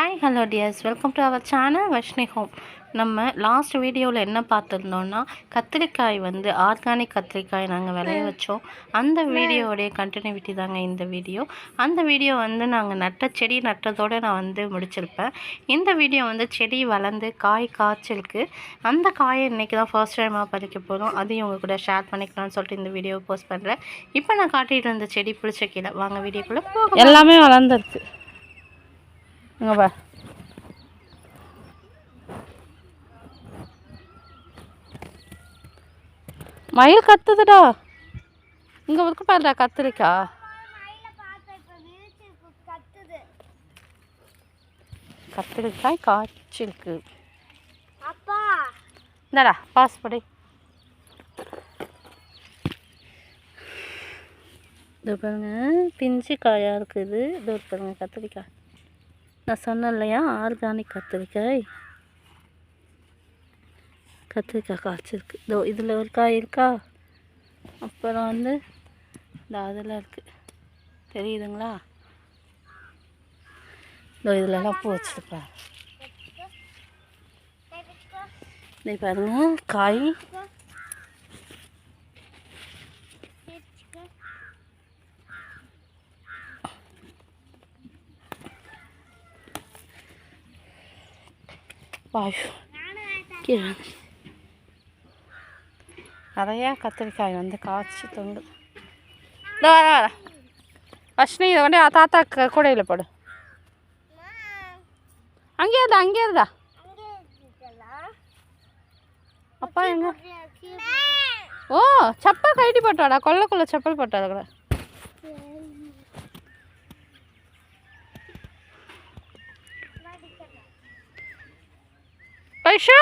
Hi hello dears welcome to our channel Varshini home நம்ம last வீடியோவில் என்ன பார்த்துருந்தோம்னா கத்திரிக்காய் வந்து ஆர்கானிக் கத்திரிக்காய் நாங்கள் விளைய வச்சோம். அந்த வீடியோவுடைய கண்டினியூட்டி தாங்க இந்த வீடியோ அந்த வீடியோ வந்து நாங்கள் நட்ட செடி நட்டதோடு நான் வந்து முடிச்சிருப்பேன். இந்த வீடியோ வந்து செடி வளர்ந்து காய் காய்ச்சிருக்கு அந்த காயை இன்றைக்கி தான் ஃபர்ஸ்ட் டைமாக பறிக்க போகிறோம் அதையும் உங்கள் கூட ஷேர் பண்ணிக்கலாம்னு சொல்லிட்டு இந்த வீடியோவை போஸ்ட் பண்ணுறேன் இப்போ நான் காட்டிகிட்டு இருந்த செடி பிடிச்ச கீழே வாங்க வீடியோக்குள்ளே எல்லாமே வளர்ந்துருக்கு இங்கே பா மயில் கத்துதுடா. இங்கே இருக்கு பாருடா கத்திரிக்கா கத்திரிக்காய் காய்ச்சிருக்கு இந்தாடா பாஸ் படி. இது பாருங்க பிஞ்சு காயாக இருக்குது. இது பாருங்க கத்திரிக்காய் நான் சொன்னேன் இல்லையா ஆர்கானிக் கத்திரிக்காய் கத்திரிக்காய் காய்ச்சிருக்கு. இதோ இதில் ஒரு காய் இருக்கா? அப்புறம் வந்து இந்த அதில் இருக்குது தெரியுதுங்களா? இதோ இதிலலாம் பூ வச்சுருப்பேன் இதை பாருங்கள் காய். வாயு கீழே. நிறையா கத்திரிக்காய் வந்து காய்ச்சி தொங்கு. இதோ வர வர ஃபஸ்ட் இதை வந்து தாத்தா க- கூடையில் போடு. அங்கேயே இருந்தா அங்கேயே இருந்தா அப்பா எங்க? ஓ செப்பல் கழட்டி போட்டாடா கொல்லைக்குள்ள செப்பல் போட்டாடா கூட. வைஷு?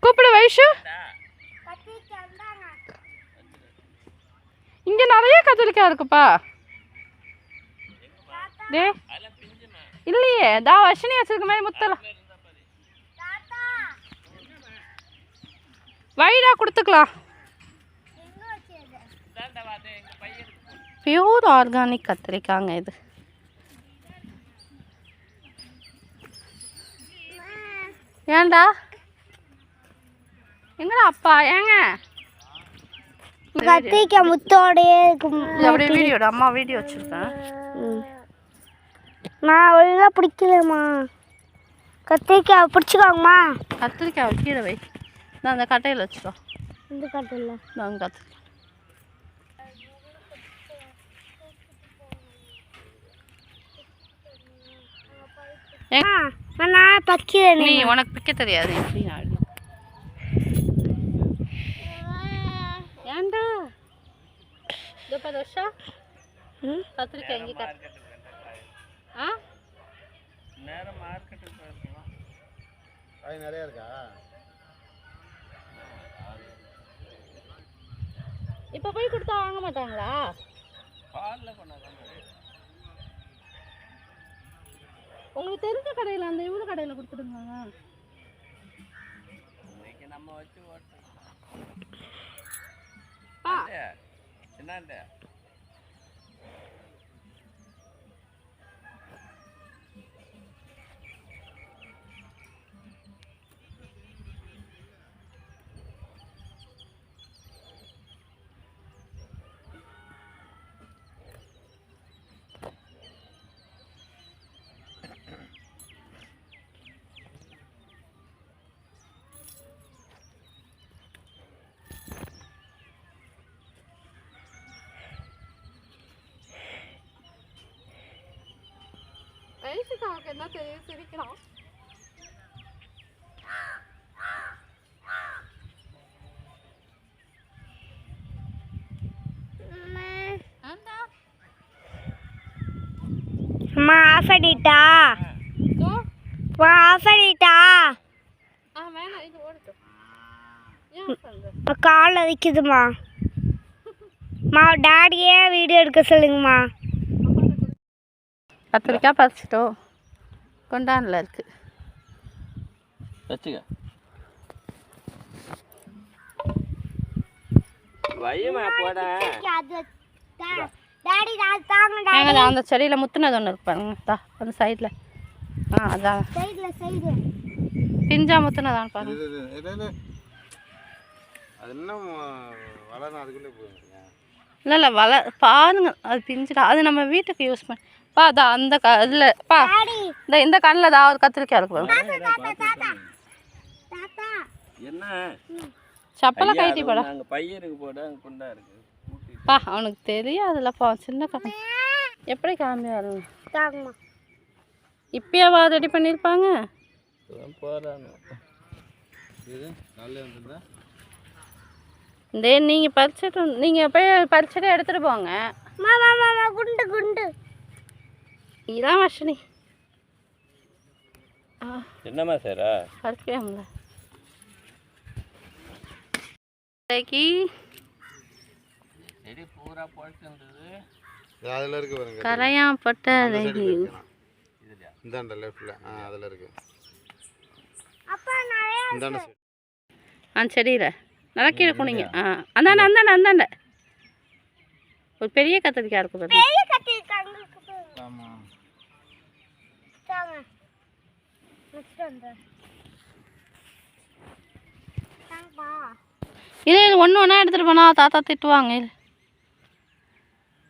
கூப்பிடு வைஷு. இங்க நிறைய கத்திரிக்காய் இருக்குப்பா. டே. இல்லையே தா வர்ஷினி வச்சிருக்க மாதிரி முத்தலாம் வைடா கொடுத்துக்கலாம். பியூர் ஆர்கானிக் கத்திரிக்காங்க இது. ஏன்டா? எங்கடா அப்பா? ஏங்க? கத்திரிக்காய் முத்தோடையே இருக்கும். அப்படியே வீடியோட அம்மா வீடியோ வச்சுருக்கேன். நான் ஒழுங்காக பிடிக்கலம்மா. கத்திரிக்காய் பிடிச்சிக்கோங்கம்மா. கத்திரிக்காய் கீழே வை. நான் அந்த கட்டையில் வச்சுக்கோ. இந்த கட்டில் நான் கத்திரிக்காய் நான் பக்கிறேன் நீ உனக்கு பிக்க தெரியாது எப்படி நான் ஏன்டா இதோ வருஷா ம் கத்திரிக்காய் எங்கே கத் ஆ காய் நிறைய இருக்கா இப்போ போய் கொடுத்தா வாங்க மாட்டாங்களா உங்களுக்கு தெரிஞ்ச கடையில் அந்த இவ்வளோ கடையில் கொடுத்துடுங்க என்ன? ஆ வயசுக்காக என்ன தெரியும் சிரிக்கிறான் அம்மா ஆஃப் பண்ணிட்டா வா ஆஃப் பண்ணிட்டா கால் வலிக்குதுமா மா டாடியே வீடியோ எடுக்க சொல்லுங்கம்மா கத்திரிக்காய் பறிச்சிட்டோம். கொண்டானில் இருக்கு. வச்சுக்க. அந்த செடியில் முத்துனது ஒன்று இருக்கு பாருங்க. தா அந்த சைடில் ஆ அதான் சைடில் சைடு. பிஞ்சா முத்துனதான் பாருங்க. இல்லை இல்லை வள பாருங்க. அது பிஞ்சிடா. அது நம்ம வீட்டுக்கு யூஸ் பண்ண பா அதா அந்த க இதில் பா. இந்த இந்த கண்ணில் தான் ஒரு கத்திரிக்காய் இருக்கு. பாருங்க தாத்தா தாத்தா. என்ன? சப்பலை கைட்டி போட. அங்க பையனுக்கு போட அங்க குண்டா இருக்கு. பா அவனுக்கு தெரியாதுல்லப்பா சின்ன கண்ணு. எப்படி கிளம்பி தாங்கம்மா. இப்பயாவா ரெடி பண்ணியிருப்பாங்க? இந்த நீங்கள் பறிச்சுட்டு நீங்கள் போய் பறிச்சுட்டு எடுத்துகிட்டு போங்க. மாமா மாமா குண்டு குண்டு. இதான் வர்ஷினி. ஆ. என்னம்மா சாரா பறிக்கவே முடியல இன்னைக்கு செடி பூரா இது அதில் இருக்கு பாருங்க. கரையான் பட்ட இந்தாண்ட லெஃப்டில் ஆ அதில் இருக்கு. அப்பா நிறைய இந்தாண்ட ஆ செடியில். நல்லா கீழே குனிங்க ஆ அந்தாண்ட அந்தாண்ட அந்தாண்ட. ஒரு பெரிய கத்திரிக்காய் இருக்கு பாருங்க ஆமாம் தாங்க நெக்ஸ்ட் வந்து தாங்கப்பா இல்லை இது ஒன்று ஒன்றா எடுத்துகிட்டு போனா தாத்தா திட்டுவாங்க.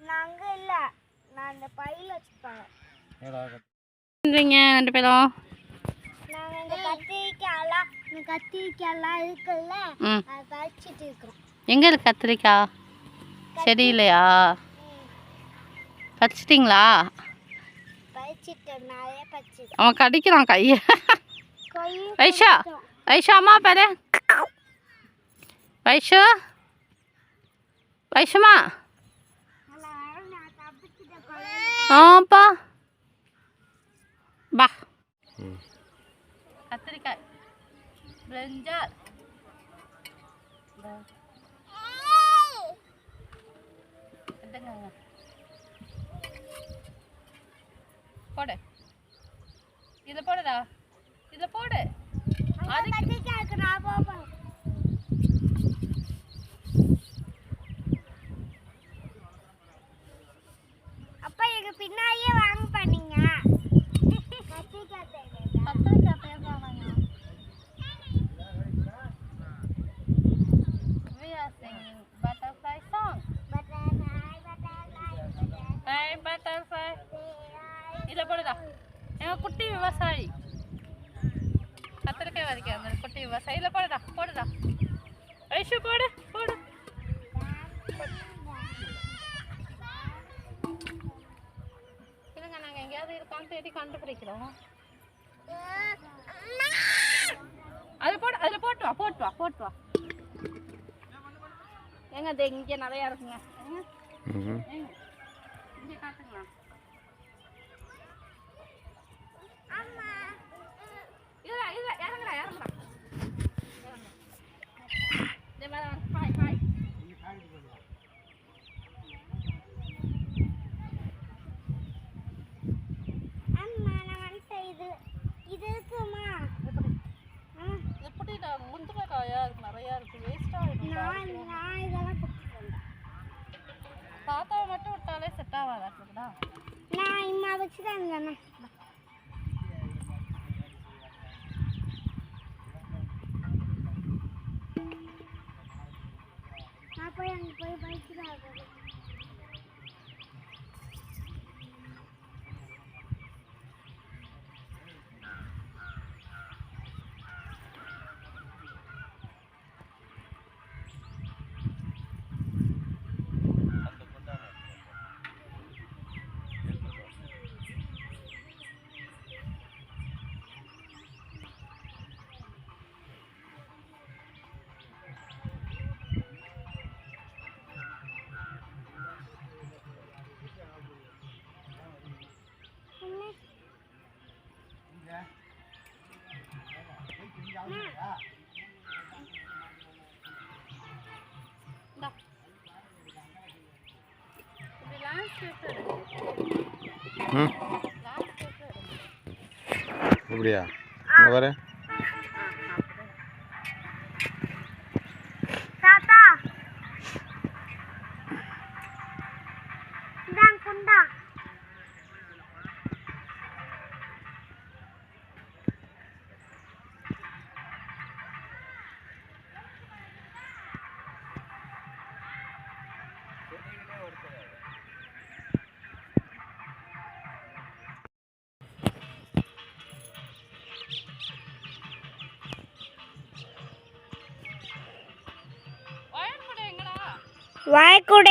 நான் அங்கே இல்லை. நான் அந்த பையில் வச்சுப்பேன் ரெண்டு பேரும்? நாங்கள் இந்த கத்திரிக்காயெல்லாம் இந்த கத்திரிக்காயெல்லாம் இருக்குல்ல அதை பறிச்சிட்டு இருக்கிறோம். எங்கே இருக்கு கத்திரிக்காய்? செடி இல்லையா பறிச்சிட்டிங்களா? அவன் கடிக்கிறான் கையை கொய்யும் வைஷா வைஷா அம்மா பாரு வைஷு வைஷுமா நான் தப்பிச்சிட்டேன் கொய்யும் ஆப்பா பா ம் கத்திரிக்காய் பிரிஞ்சால் போடு. இதில் போடுடா. இதில் போடு. அப்பா எங்க பின்னாடியே வாங்க பண்ணீங்க கத்திரிக்காய் தேவையா கத்திரிக்காய் தேவையானாங்க We are singing butterfly song. Bye butterfly. இதில் போடுடா எங்கள் குட்டி விவசாயி கத்திரிக்காய் வரைக்கும் அந்த குட்டி விவசாயி இதில் போடுடா போடுடா ஐஷு போடு போடு இல்லைங்க நாங்கள் எங்கேயாவது இருக்கான்னு தேடி கண்டுபிடிக்கிறோம்? அதில் போடு அதில் போட்டு வா போட்டு வா போட்டு வா. ஏங்க அது இங்கே நிறையா இருக்குங்க. இங்கே காட்டுங்களா இல்ல இல்ல இறங்குடா இறங்குடா இந்த மேல வந்து பாய் பாய் அம்மா நான் வந்துட்டேன் இது இது இருக்குமா எப்படி முந்திர காயா இருக்கு நிறையா இருக்கு வேஸ்ட் ஆகிடும் நான் நான் இதெல்லாம் பிடிச்சிட்டு வந்தேன் தாத்தாவை மட்டும் விட்டாலே செட் ஆகாதாட்டுடா நான் இம்மா வச்சு தான் இருந்தேன் நான் போய் அங்கே போய் ம். லேண்ட்ஸ்கேப் வர வாய்க்கூட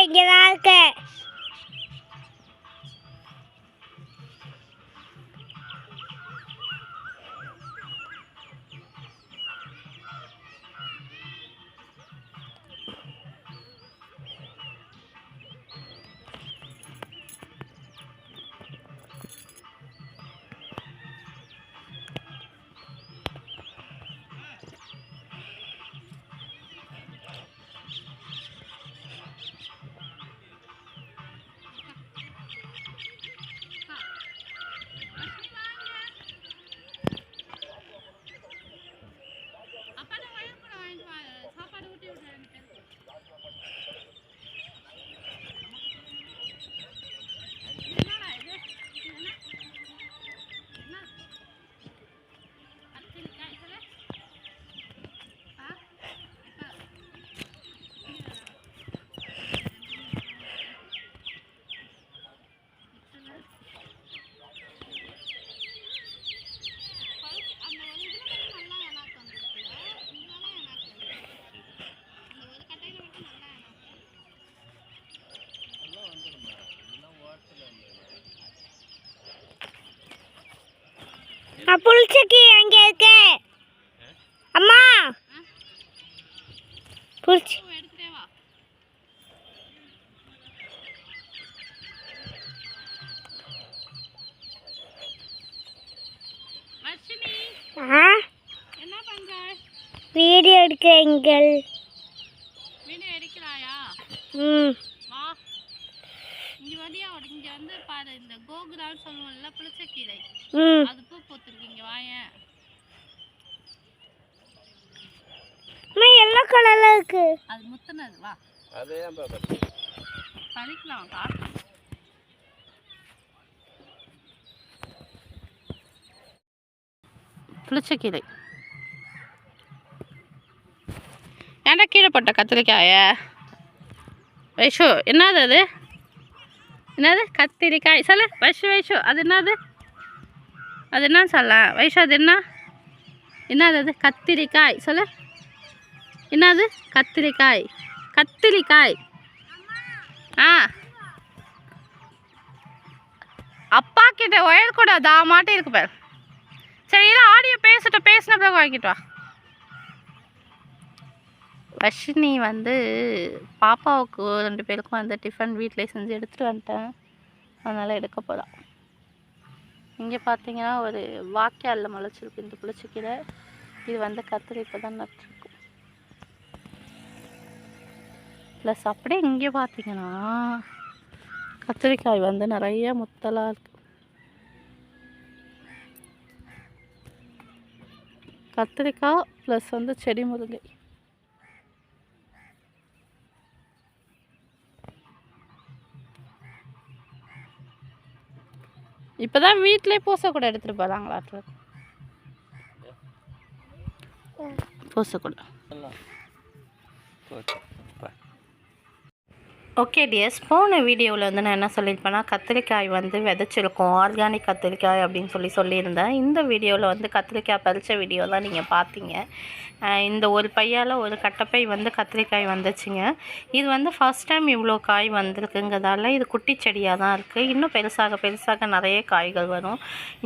புளிச்சக்கி அங்கே இருக்கு. அம்மா. புளிச்சி. வீடியோ எடுக்க எங்கள் வீடியோ எடுக்கிறாயா? ம். இங்க வந்து பாரு இந்த கோகுரான்னு சொல்லுவோம்ல புளிச்சக்கீரை. அது பூ பூத்துருக்கீங்க வாயேன். அம்மா எல்லோ கலரில் இருக்கு. அது முத்துனது வா. அதே தான் பாப்பா. பறிக்கலாம் காட்டு புளிச்சக்கீரை. ஏன்டா கீழே போட்ட கத்திரிக்காய? வைஷு என்னது அது? என்னது? கத்திரிக்காய். சொல்லு. வயசு வைஷு. அது என்னது? அது என்ன சொல்ல? வைஷு அது என்ன? என்னது அது? கத்திரிக்காய். சொல்லு. என்னது? கத்திரிக்காய். கத்திரிக்காய். ஆ. அப்பா கிட்ட ஒயர் கூட தா இருக்கு பாரு. சரி இல்லை ஆடியோ பேசிட்டு பேசின பிறகு வாங்கிட்டு வா. வர்ஷினி வந்து பாப்பாவுக்கு ரெண்டு பேருக்கும் வந்து டிஃபன் வீட்டிலே செஞ்சு எடுத்துகிட்டு வந்துட்டேன். அதனால் எடுக்க போகலாம் இங்கே பார்த்தீங்கன்னா ஒரு வாக்கியாலில் முளைச்சிருக்கு. இந்த புளிச்சக்கீரை. இது வந்து கத்திரி இப்போ தான் நட்டுருக்கும். ப்ளஸ் அப்படியே இங்கே பார்த்தீங்கன்னா கத்திரிக்காய் வந்து நிறைய முத்தலாக இருக்கு. கத்திரிக்காய் ப்ளஸ் வந்து செடி முருங்கை. இப்போ தான் வீட்டிலே பூசை கூட எடுத்துகிட்டு போகிறாங்களாட்டு பூசை கூட. ஓகே டியர்ஸ் போன வீடியோவில் வந்து நான் என்ன சொல்லியிருப்பேன்னா கத்திரிக்காய் வந்து விதைச்சிருக்கோம். ஆர்கானிக் கத்திரிக்காய் அப்படின்னு சொல்லி சொல்லியிருந்தேன். இந்த வீடியோவில் வந்து கத்திரிக்காய் பறித்த வீடியோ தான் நீங்கள் பார்த்தீங்க. இந்த ஒரு பையால் ஒரு கட்டப்பை வந்து கத்திரிக்காய் வந்துச்சுங்க. இது வந்து ஃபர்ஸ்ட் டைம் இவ்வளோ காய் வந்திருக்குங்கிறதால இது குட்டி செடியாக தான் இருக்குது இன்னும் பெருசாக பெருசாக நிறைய காய்கள் வரும்.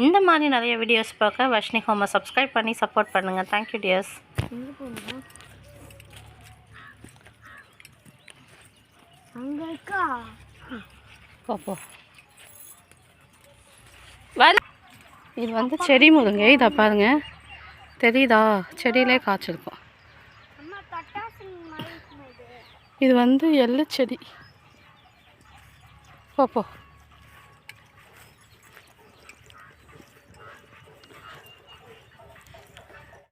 இந்த மாதிரி நிறைய வீடியோஸ் பார்க்க வர்ஷினி ஹோமை சப்ஸ்கிரைப் பண்ணி சப்போர்ட் பண்ணுங்கள் தேங்க்யூ டியர்ஸ் அங்கே இருக்கா போ. வர. இது வந்து செடி முருங்கை. இதை பாருங்க. தெரியுதா? செடியிலே காய்ச்சிருக்கும். இது? வந்து எள்ளு செடி. போ.